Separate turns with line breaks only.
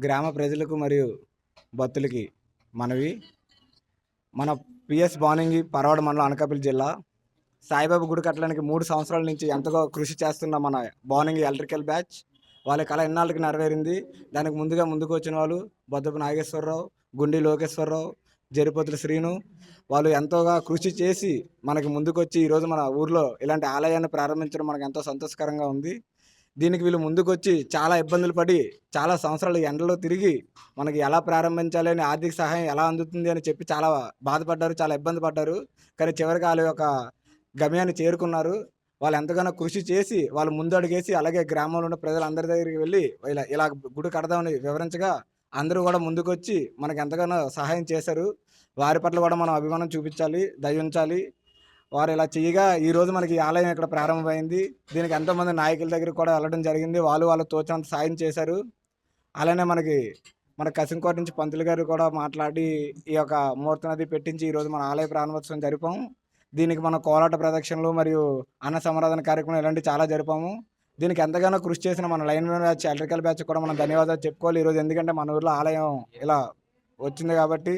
గ్రామ ప్రజలకు మరియు భక్తులకి మనవి. మన పిఎస్ బానింగి పరవాడ మండలం అనకాపల్లి జిల్లా. సాయిబాబా గుడి కట్టడానికి మూడు సంవత్సరాల నుంచి ఎంతగా కృషి చేస్తున్న మన బానింగి ఎలక్ట్రికల్ బ్యాచ్. వాళ్ళ కళ ఎన్నాళ్ళకి నెరవేరింది. దానికి ముందుగా ముందుకు వచ్చిన వాళ్ళు బొద్దపు నాగేశ్వరరావు గుండి లోకేశ్వరరావు జరిపోతుల శ్రీను. వాళ్ళు ఎంతోగా కృషి చేసి మనకి ముందుకొచ్చి ఈరోజు మన ఊర్లో ఇలాంటి ఆలయాన్ని ప్రారంభించడం మనకు ఎంతో సంతోషకరంగా ఉంది. దీనికి వీళ్ళు ముందుకొచ్చి చాలా ఇబ్బందులు పడి చాలా సంవత్సరాలు ఎండలో తిరిగి మనకి ఎలా ప్రారంభించాలి అని ఆర్థిక సహాయం ఎలా అందుతుంది అని చెప్పి చాలా బాధపడ్డారు చాలా ఇబ్బంది పడ్డారు. కానీ చివరికి వాళ్ళ యొక్క గమ్యాన్ని చేరుకున్నారు. వాళ్ళు ఎంతగానో కృషి చేసి వాళ్ళు ముందు అడిగేసి అలాగే గ్రామంలో ఉన్న ప్రజలందరి దగ్గరికి వెళ్ళి ఇలా ఇలా గుడి కడదామని వివరించగా అందరూ కూడా ముందుకొచ్చి మనకు ఎంతగానో సహాయం చేశారు. వారి పట్ల కూడా మనం అభిమానం చూపించాలి దయ ఉంచాలి. వారు ఇలా చేయగా ఈ రోజు మనకి ఈ ఆలయం ఇక్కడ ప్రారంభమైంది. దీనికి ఎంతోమంది నాయకుల దగ్గరికి కూడా వెళ్ళడం జరిగింది. వాళ్ళు వాళ్ళు తోచినంత సాయం చేశారు. అలానే మనకి మన కసింకోట నుంచి పంతులు గారు కూడా మాట్లాడి ఈ యొక్క ముహూర్తం అది పెట్టించి ఈరోజు మన ఆలయ ప్రారంభోత్సవం జరిపాం దీనికి మన కోలాట ప్రదక్షిణలు మరియు అన్న సమరాధన కార్యక్రమం ఇలాంటివి చాలా జరిపాము. దీనికి ఎంతగానో కృషి చేసిన మన లైన్ బ్యాచ్ ఎలక్ట్రికల్ బ్యాచ్ కూడా మనం ధన్యవాదాలు చెప్పుకోవాలి. ఈరోజు ఎందుకంటే మన ఊర్లో ఆలయం ఇలా వచ్చింది కాబట్టి.